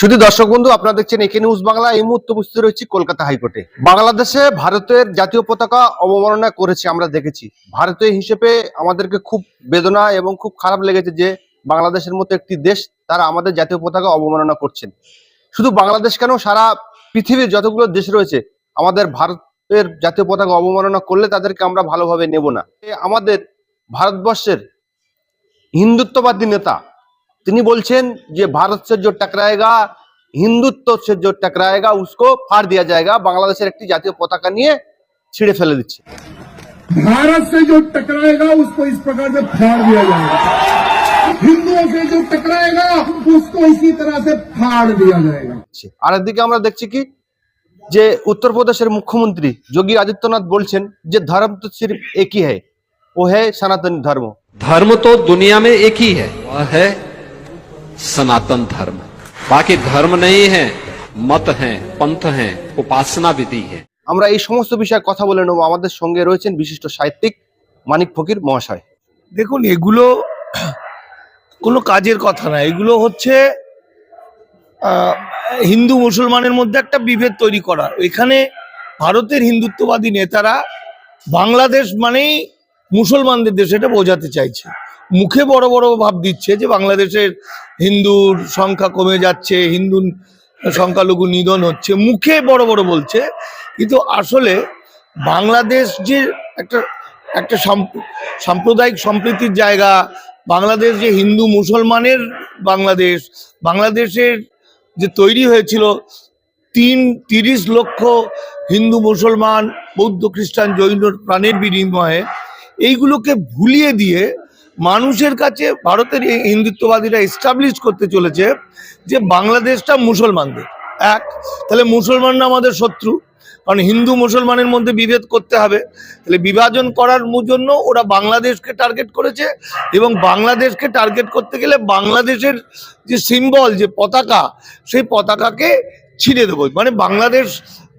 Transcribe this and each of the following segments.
শুধু দর্শক বন্ধু, আপনারা দেখছেন একে নিউজ বাংলা। এই মুহূর্তে উপস্থিত রয়েছে কলকাতা হাইকোর্টে। বাংলাদেশে ভারতের জাতীয় পতাকা অবমাননা করেছে আমরা দেখেছি। ভারতীয় হিসেবে আমাদেরকে খুব বেদনা এবং খুব খারাপ লেগেছে যে বাংলাদেশের মতো একটি দেশ তারা আমাদের জাতীয় পতাকা অবমাননা করছেন। শুধু বাংলাদেশ কেন, সারা পৃথিবীর যতগুলো দেশ রয়েছে, আমাদের ভারতের জাতীয় পতাকা অবমাননা করলে তাদেরকে আমরা ভালোভাবে নেব না। আমাদের ভারতবর্ষের হিন্দুত্ববাদী নেতা তিনি বলছেন যে भारत से जो टकराएगा হিন্দুত্ব से जो टकराएगा उसको फाड़ दिया जाएगा বাংলাদেশের একটি জাতীয় পতাকা নিয়ে ছিঁড়ে ফেলে দিচ্ছে भारत से जो टकराएगा उसको इस प्रकार से फाड़ दिया जाएगा हिंदुओं से जो टकराएगा उसको इसी तरह से फाड़ दिया जाएगा আর একদিকে আমরা দেখছি কি যে উত্তরপ্রদেশের মুখ্যমন্ত্রী যোগী আদিত্যনাথ বলছেন যে ধর্ম তো সির্ফ একই है वो है সনাতনী ধর্ম धर्म तो दुनिया में एक ही है वह है सनातन धर्म बाकी धर्म नहीं है मत हैं पंथ हैं उपासना विधि है আমরা এই সমস্ত বিষয়ে কথা বলে নেবো আমাদের সঙ্গে রয়েছেন বিশিষ্ট সাহিত্যিক মানিক ফকির মহাশয় দেখুন এগুলো কোনো কাজের কথা না এগুলো হচ্ছে আহ, হিন্দু মুসলমানের মধ্যে একটা বিভেদ তৈরি করা এখানে ভারতের হিন্দুত্ববাদী নেতারা বাংলাদেশ মানেই মুসলমানদের দেশ এটা বোঝাতে চাইছে মুখে বড় বড় ভাব দিচ্ছে যে বাংলাদেশের হিন্দুর সংখ্যা কমে যাচ্ছে হিন্দু সংখ্যালঘু নিধন হচ্ছে, মুখে বড় বড় বলছে। কিন্তু আসলে বাংলাদেশ যে একটা একটা সাম্প- সাম্প্রদায়িক সম্প্রীতির জায়গা, বাংলাদেশ যে হিন্দু মুসলমানের বাংলাদেশ, বাংলাদেশের যে তৈরি হয়েছিল তিন তিরিশ লক্ষ হিন্দু মুসলমান, বৌদ্ধ খ্রিস্টান জৈন প্রাণের বিনিময়ে, এইগুলোকে ভুলিয়ে দিয়ে মানুষের কাছে ভারতের হিন্দুত্ববাদীরা এস্টাবলিশ করতে চলেছে যে বাংলাদেশটা মুসলমানদের। এক, তাহলে মুসলমানরা আমাদের শত্রু। কারণ হিন্দু মুসলমানের মধ্যে বিভেদ করতে হবে। তাহলে বিভাজন করার জন্য ওরা বাংলাদেশকে টার্গেট করেছে এবং বাংলাদেশকে টার্গেট করতে গেলে বাংলাদেশের যে সিম্বল যে পতাকা, সেই পতাকাকে ছিঁড়ে দেবো। মানে বাংলাদেশ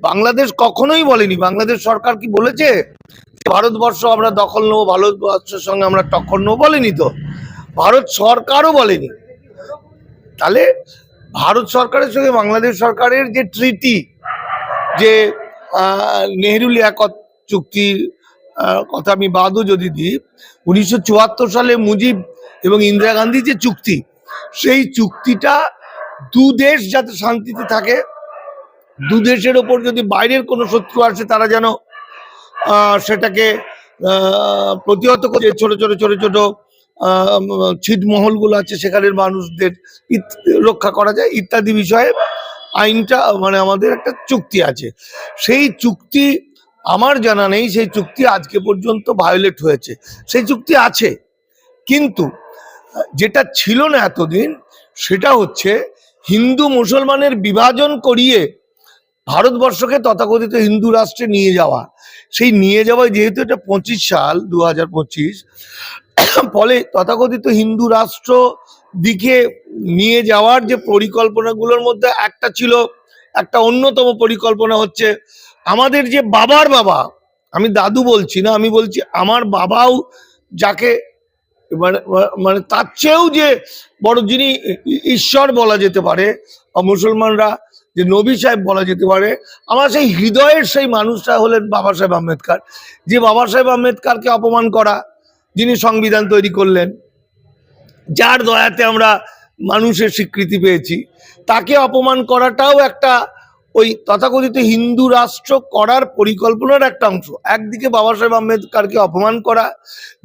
বাংলাদেশ কখনোই বলেনি। বাংলাদেশ সরকার কি বলেছে? ভারতবর্ষ আমরা দখল নেব, ভারতবর্ষের সঙ্গে আমরা টক্কর নেব বলেনি তো। ভারত সরকারও বলেনি। তাহলে ভারত সরকারের সঙ্গে বাংলাদেশ সরকারের যে ট্রিটি, যে নেহরু লিয়াকত চুক্তির কথা আমি বাদও যদি দিই, উনিশশো চুয়াত্তর সালে মুজিব এবং ইন্দিরা গান্ধী যে চুক্তি, সেই চুক্তিটা দু দেশ যাতে শান্তিতে থাকে, দু দেশের ওপর যদি বাইরের কোনো শত্রু আসে, তারা যেন সেটাকে প্রতিহত করে ছোট ছোট ছোট ছোট ছিটমহলগুলো আছে, সেখানের মানুষদের রক্ষা করা যায়, ইত্যাদি বিষয়ে আইনটা মানে আমাদের একটা চুক্তি আছে। সেই চুক্তি, আমার জানা নেই, সেই চুক্তি আজকে পর্যন্ত ভায়োলেট হয়েছে। সেই চুক্তি আছে, কিন্তু যেটা ছিল না এতদিন, সেটা হচ্ছে হিন্দু মুসলমানের বিভাজন করিয়ে ভারতবর্ষকে তথাকথিত হিন্দু রাষ্ট্রে নিয়ে যাওয়া। সেই নিয়ে যাওয়ায় যেহেতু এটা পঁচিশ সাল দু হাজার পঁচিশ, ফলে তথাকথিত হিন্দু রাষ্ট্র দিকে নিয়ে যাওয়ার যে পরিকল্পনাগুলোর মধ্যে একটা ছিল, একটা অন্যতম পরিকল্পনা হচ্ছে আমাদের যে বাবার বাবা, আমি দাদু বলছি না, আমি বলছি আমার বাবাও যাকে মানে মানে তার চেয়েও যে বড় যিনি ঈশ্বর বলা যেতে পারে, মুসলমানরা যে নবী সাহেব বলা যেতে পারে, আমার সেই হৃদয়ের সেই মানুষটা হলেন বাবা সাহেব আম্বেদকর। যে বাবা সাহেব আম্বেদকরকে অপমান করা, যিনি সংবিধান তৈরি করলেন, যার দয়াতে আমরা মানুষের স্বীকৃতি পেয়েছি, তাকে অপমান করাটাও একটা ওই তথাকথিত হিন্দু রাষ্ট্র করার পরিকল্পনার একটা অংশ। একদিকে বাবা সাহেব আম্বেদকরকে অপমান করা,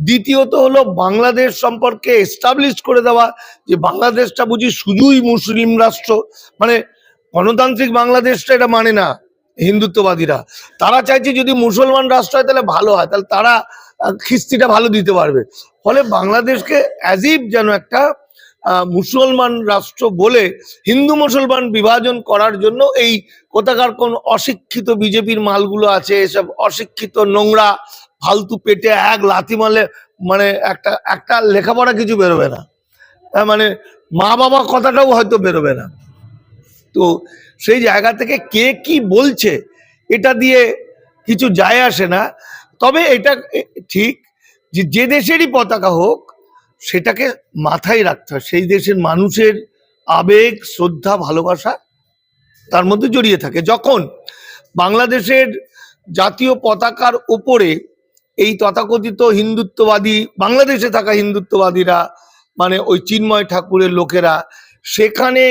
দ্বিতীয়ত হলো বাংলাদেশ সম্পর্কে এস্টাবলিশ করে দেওয়া, যে বাংলাদেশটা বুঝি শুধুই মুসলিম রাষ্ট্র মানে গণতান্ত্রিক বাংলাদেশটা এটা মানে না, হিন্দুত্ববাদীরা। তারা চাইছে যদি মুসলমান রাষ্ট্র হয় তাহলে ভালো হয়, তাহলে তারা খিস্তিটা ভালো দিতে পারবে। ফলে বাংলাদেশকে অ্যাজিব যেন একটা মুসলমান রাষ্ট্র বলে হিন্দু মুসলমান বিভাজন করার জন্য এই কোথাকার কোন অশিক্ষিত বিজেপির মালগুলো আছে, এসব অশিক্ষিত নোংরা, ফালতু পেটে এক লাথি মারলে মানে একটা একটা লেখাপড়া কিছু বেরোবে না। মানে মা বাবা কথাটাও হয়তো বেরোবে না। তো সেই জায়গা থেকে কে কি বলছে, এটা দিয়ে কিছু যায় আসে না। তবে এটা ঠিক যে যে দেশেরই পতাকা হোক, সেটাকে মাথায় রাখতে হয়। সেই দেশের মানুষের আবেগ, শ্রদ্ধা, ভালোবাসা তার মধ্যে জড়িয়ে থাকে। যখন বাংলাদেশের জাতীয় পতাকার ওপরে এই তথাকথিত হিন্দুত্ববাদী, বাংলাদেশে থাকা হিন্দুত্ববাদীরা মানে ওই চিন্ময় ঠাকুরের লোকেরা, সেখানে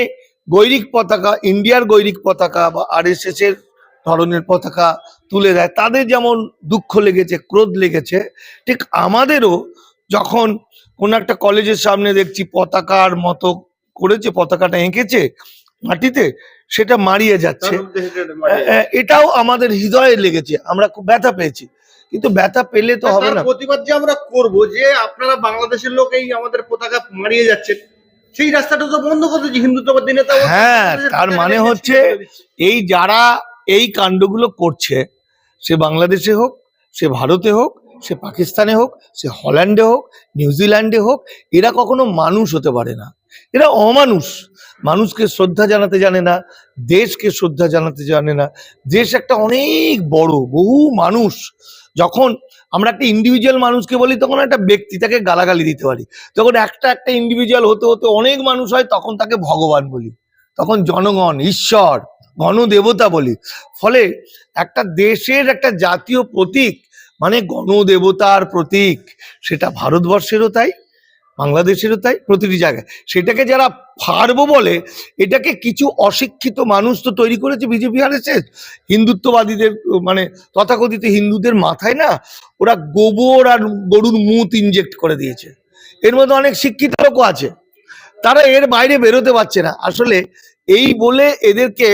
গৈরিক পতাকা ইন্ডিয়ার গৈরিক পতাকা বা আরএসএস এর ধরনের পতাকা তুলে দেয়। তাদের যেমন দুঃখ লেগেছে ক্রোধ লেগেছে ঠিক আমাদেরও যখন কোন একটা কলেজের সামনে দেখছি পতাকার মতো করেছে পতাকাটা এঁকেছে মাটিতে সেটা মারিয়ে যাচ্ছে। এটাও আমাদের হৃদয়ে লেগেছে আমরা খুব ব্যথা পেয়েছি। কিন্তু ব্যথা পেলে তো হবে না। প্রতিবাদ যে আমরা করব যে আপনারা বাংলাদেশের লোক এই আমাদের পতাকা মারিয়ে যাচ্ছেন সেই রাস্তাটা তো বন্ধ করে দিচ্ছে হিন্দুত্ববাদী নেতা হ্যাঁ, তার মানে হচ্ছে এই যারা এই কাণ্ডগুলো করছে সে বাংলাদেশে হোক সে ভারতে হোক সে পাকিস্তানে হোক, সে হল্যান্ডে হোক, নিউজিল্যান্ডে হোক, এরা কখনো মানুষ হতে পারে না। এরা অমানুষ। মানুষকে শ্রদ্ধা জানাতে জানে না, দেশকে শ্রদ্ধা জানাতে জানে না। দেশ একটা অনেক বড়, বহু মানুষ। যখন আমরা একটা ইন্ডিভিজুয়াল মানুষকে বলি, তখন একটা ব্যক্তি তাকে গালাগালি দিতে পারি। যখন একটা একটা ইন্ডিভিজুয়াল হতে হতে অনেক মানুষ হয়, তখন তাকে ভগবান বলি। তখন জনগণ, ঈশ্বর, গণদেবতা বলি। ফলে একটা দেশের একটা জাতীয় প্রতীক মানে গণদেবতার প্রতীক। সেটা ভারতবর্ষেরও তাই, বাংলাদেশেরও তাই, প্রতিটি জায়গায়। সেটাকে যারা ফারবো বলে, এটাকে কিছু অশিক্ষিত মানুষ তো তৈরি করেছে বিজেপি আরএসএস হিন্দুত্ববাদীদের মানে তথাকথিত হিন্দুদের মাথায় না, ওরা গোবর আর গরুর মুত ইনজেক্ট করে দিয়েছে। এর মধ্যে অনেক শিক্ষিত লোকও আছে। তারা এর বাইরে বেরোতে পারছে না। আসলে এই বলে এদেরকে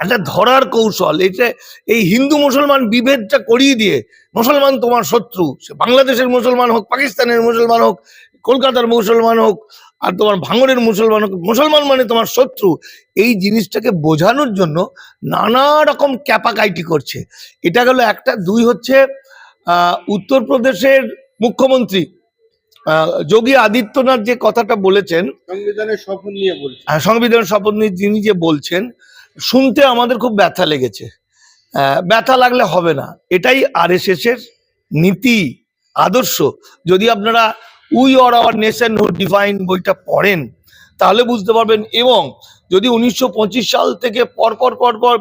একটা ধরার কৌশল এটা এই হিন্দু মুসলমান বিভেদটা করিয়ে দিয়ে মুসলমান তোমার শত্রু সে বাংলাদেশের মুসলমান হোক পাকিস্তানের মুসলমান হোক কলকাতার মুসলমান হোক আর তোমার ভাঙড়ের মুসলমান হোক মুসলমান মানে তোমার শত্রু এই জিনিসটাকে বোঝানোর জন্য নানা রকম ক্যাপাকাইটি করছে। এটা গেল একটা দুই হচ্ছে আহ, উত্তরপ্রদেশের মুখ্যমন্ত্রী যোগী আদিত্যনাথ যে কথাটা বলেছেন সংবিধানের শপথ নিয়ে বলছি আহ, সংবিধান শপথ নিয়ে যিনি যে বলছেন শুনতে আমাদের খুব ব্যথা লেগেছে। ব্যথা লাগলে হবে না। এটাই আর এর নীতি, আদর্শ। যদি আপনারা we are our nation who divine বইটা পড়েন, তাহলে বুঝতে পারবেন এবং যদি উনিশশো পঁচিশ সাল থেকে পরপর পরপর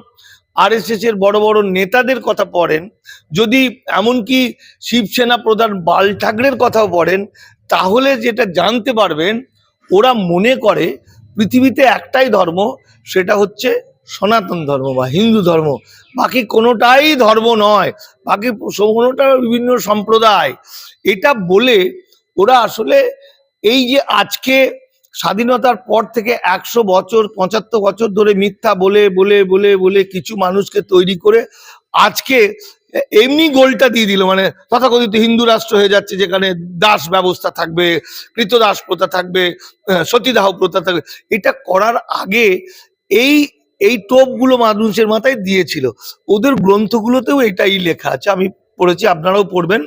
এর বড় বড় নেতাদের কথা পড়েন, যদি এমনকি শিবসেনা প্রধান বাল ঠাকরের কথাও পড়েন, তাহলে যেটা জানতে পারবেন, ওরা মনে করে পৃথিবীতে একটাই ধর্ম, সেটা হচ্ছে সনাতন ধর্ম বা হিন্দু ধর্ম, বাকি কোনোটাই ধর্ম নয়, বাকি কোনোটা বিভিন্ন সম্প্রদায়। এটা বলে ওরা আসলে এই যে আজকে স্বাধীনতার পর থেকে একশো বছর, পঁচাত্তর বছর ধরে মিথ্যা বলে বলে বলে বলে কিছু মানুষকে তৈরি করে আজকে এমনি গোলটা দিয়ে দিল। মানে তথাকথিত হিন্দু রাষ্ট্র হয়ে যাচ্ছে, যেখানে দাস ব্যবস্থা থাকবে, কৃতদাস প্রথা থাকবে সতীদাহ প্রথা থাকবে। এটা করার আগে এই এই টোপগুলো মানুষের মাথায় দিয়েছিল। ওদের গ্রন্থগুলোতেও এটাই লেখা আছে। আমি পড়েছি, আপনারাও পড়বেন।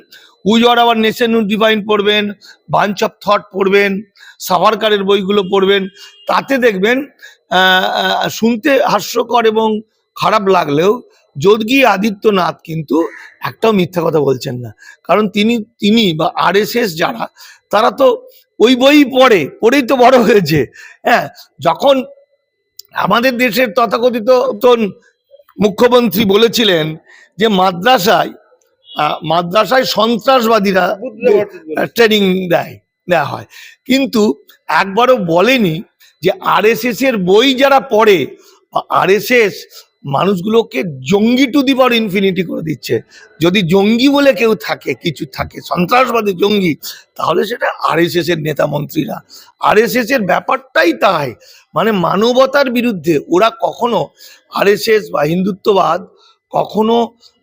We or our nation defined পড়বেন বাঞ্চ অফ থট পড়বেন সাভারকারের বইগুলো পড়বেন। তাতে দেখবেন শুনতে হাস্যকর এবং খারাপ লাগলেও যোগী আদিত্যনাথ কিন্তু একটাও মিথ্যা কথা বলছেন না। কারণ তিনি তিনি বা আরএসএস যারা, তারা তো ওই বই পড়ে, পড়েই তো বড় হয়েছে। হ্যাঁ যখন আমাদের দেশের তথাকথিত মুখ্যমন্ত্রী বলেছিলেন যে মাদ্রাসায় মাদ্রাসায় সন্ত্রাসবাদীরা ট্রেনিং দেয় দেওয়া হয়। কিন্তু একবারও বলেনি যে আরএসএস এর বই যারা পড়ে আরএসএস মানুষগুলোকে জঙ্গি টু দি পাওয়ার ইনফিনিটি করে দিচ্ছে। যদি জঙ্গি বলে কেউ থাকে, কিছু থাকে, সন্ত্রাসবাদী জঙ্গি, তাহলে সেটা আরএসএস এর নেতা মন্ত্রীরা। আরএসএস এর ব্যাপারটাই তাই। মানে মানবতার বিরুদ্ধে ওরা কখনো আরএসএস বা হিন্দুত্ববাদ, কখনো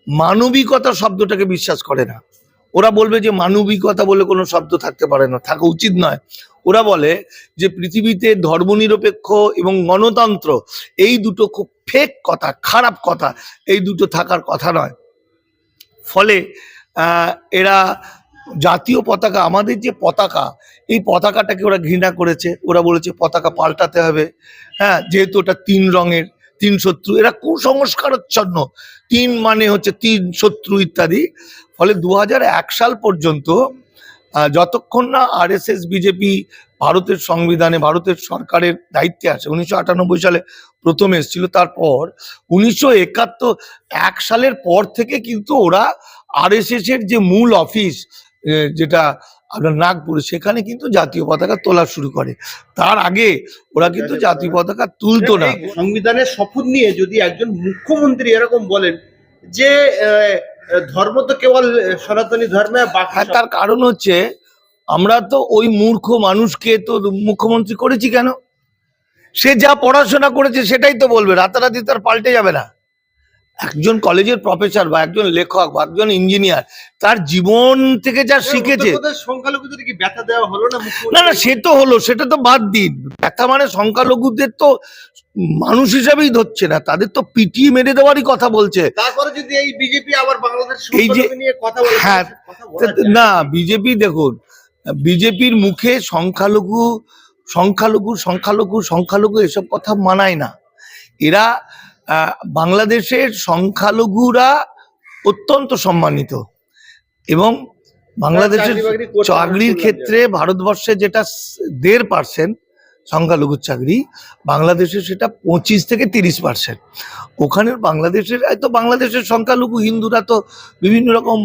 মানবিকতা শব্দটাকে বিশ্বাস করে না। ওরা বলবে যে মানবিকতা বলে কোনো শব্দ থাকতে পারে না, থাকা উচিত নয়। ওরা বলে যে পৃথিবীতে ধর্মনিরপেক্ষ এবং গণতন্ত্র, এই দুটো খুব ফেক কথা, খারাপ কথা, এই দুটো থাকার কথা নয়। ফলে এরা জাতীয় পতাকা, আমাদের যে পতাকা, এই পতাকাটাকে ওরা ঘৃণা করেছে। ওরা বলেছে, পতাকা পাল্টাতে হবে। হ্যাঁ যেহেতু ওটা তিন রঙের, তিন শত্রু। এরা কুসংস্কারচ্ছন্ন। তিন মানে হচ্ছে তিন শত্রু ইত্যাদি। ফলে দু সাল পর্যন্ত যতক্ষণ না আরএসএস বিজেপি ভারতের সংবিধানে ভারতের সরকারের দায়িত্বে আছে উনিশশো সালে প্রথম এসেছিল তারপর উনিশশো একাত্তর এক সালের পর থেকে কিন্তু ওরা আরএসএস এর যে মূল অফিস যেটা আপনার নাগপুরে সেখানে কিন্তু জাতীয় পতাকা তোলা শুরু করে। তার আগে ওরা কিন্তু জাতীয় পতাকা। তুলতো না। সংবিধানের শপথ নিয়ে যদি একজন মুখ্যমন্ত্রী এরকম বলেন যে ধর্ম তো কেবল সনাতনী ধর্মে হ্যাঁ তার কারণ হচ্ছে আমরা তো ওই মূর্খ মানুষকে তো মুখ্যমন্ত্রী করেছি কেন? সে যা পড়াশোনা করেছে সেটাই তো বলবে রাতারাতি তার পাল্টে যাবে না। একজন কলেজের প্রফেসর বা একজন লেখক বা একজন ইঞ্জিনিয়ার তার জীবন থেকে যা শিখেছে সংখ্যালঘুদের কি ব্যথা দেওয়া হলো না না না সে তো হলো সেটা তো বাদ দিন। ব্যথা মানে সংখ্যালঘুদের তো মানুষ হিসাবেই ধরছে না তাদের তো পিটিয়ে মেরে দেওয়ারই কথা বলছে। তারপরে যদি এই বিজেপি আবার বাংলাদেশ এই যে- কথা বলে হ্যাঁ। না বিজেপি দেখুন বিজেপির মুখে সংখ্যালঘু সংখ্যালঘু সংখ্যালঘু সংখ্যালঘু এসব কথা মানায় না। এরা বাংলাদেশের সংখ্যালঘুরা অত্যন্ত সম্মানিত এবং বাংলাদেশের চাকরির ক্ষেত্রে ভারতবর্ষে যেটা দেড় পার্সেন্ট সংখ্যালঘুর চাকরি বাংলাদেশে সেটা পঁচিশ থেকে তিরিশ পার্সেন্ট ওখানে বাংলাদেশের তো বাংলাদেশের সংখ্যালঘু হিন্দুরা তো বিভিন্ন রকম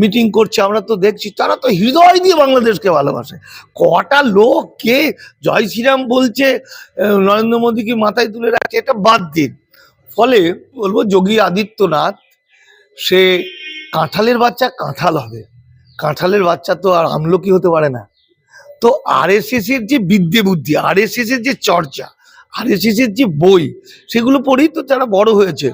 মিটিং করছে, আমরা তো দেখছি, তারা তো হৃদয় দিয়ে বাংলাদেশকে ভালোবাসে। কটা লোক কে জয় শ্রীরাম বলছে নরেন্দ্র মোদীকে মাথায় তুলে রাখছে, এটা বাদ দিন। ফলে বলব যোগী আদিত্যনাথ, সে কাঁঠালের বাচ্চা কাঁঠাল হবে। কাঁঠালের বাচ্চা তো আর আমলকি হতে পারে না। তো আরএসএস এর যে বিদ্যে বুদ্ধি আরএসএস এর যে চর্চা আরএসএস এর যে বই, সেগুলো পড়েই তো তারা বড় হয়েছে।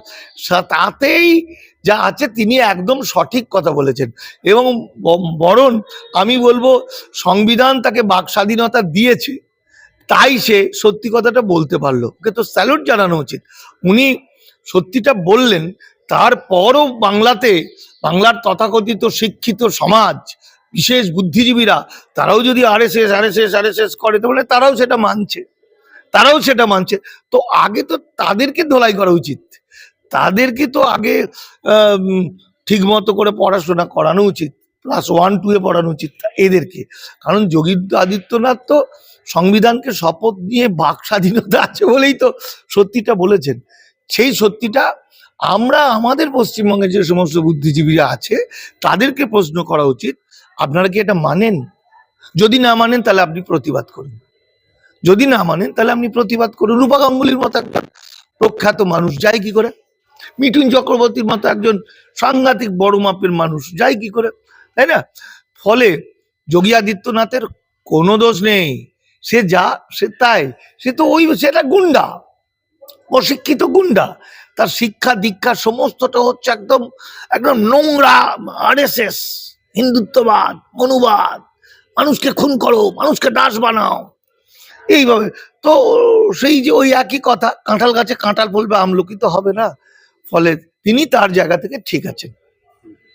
তাতেই যা আছে তিনি একদম সঠিক কথা বলেছেন। এবং ব- বরং আমি বলব সংবিধান তাকে বাক স্বাধীনতা দিয়েছে, তাই সে সত্যি কথাটা বলতে পারল। ওকে তো স্যালুট জানানো উচিত। উনি সত্যিটা বললেন, তারপরও বাংলাতে, বাংলার তথাকথিত শিক্ষিত সমাজ বিশেষ বুদ্ধিজীবীরা, তারাও যদি আরএসএস আরএসএস আরএসএস করে তাহলে তারাও সেটা মানছে। তারাও সেটা মানছে। তো আগে তো তাদেরকে ধোলাই করা উচিত। তাদেরকে তো আগে ঠিক মতো করে পড়াশোনা করানো উচিত। ক্লাস ওয়ান টু এ পড়ানো উচিত এদেরকে। কারণ যোগী আদিত্যনাথ তো সংবিধানকে শপথ নিয়ে বাক স্বাধীনতা আছে বলেই তো সত্যিটা বলেছেন। সেই সত্যিটা আমরা, আমাদের পশ্চিমবঙ্গে যে সমস্ত বুদ্ধিজীবীরা আছে, তাদেরকে প্রশ্ন করা উচিত আপনারা কি এটা মানেন? যদি না মানেন, তাহলে আপনি প্রতিবাদ করুন। যদি না মানেন, তাহলে আপনি প্রতিবাদ করুন। রূপা গাঙ্গুলির মতো একজন প্রখ্যাত মানুষ যায় কি করে? মিঠুন চক্রবর্তীর মতো একজন সাংঘাতিক বড় মাপের মানুষ যায় কি করে? তাই না? ফলে যোগী আদিত্যনাথের কোনো দোষ নেই। সে যা, সে তাই। সে তো ওই সেটা গুন্ডা। অশিক্ষিত গুন্ডা। তার শিক্ষা দীক্ষা সমস্তটা হচ্ছে একদম একদম নোংরা, আরএসএস। হিন্দুত্ববাদ অনুবাদ মানুষকে খুন করো, মানুষকে দাস বানাও। এইভাবে। তো সেই যে ওই একই কথা, কাঁঠাল গাছে কাঁঠাল ফলবে আমলকি তো হবে না। ফলে তিনি তার জায়গা থেকে ঠিক আছেন।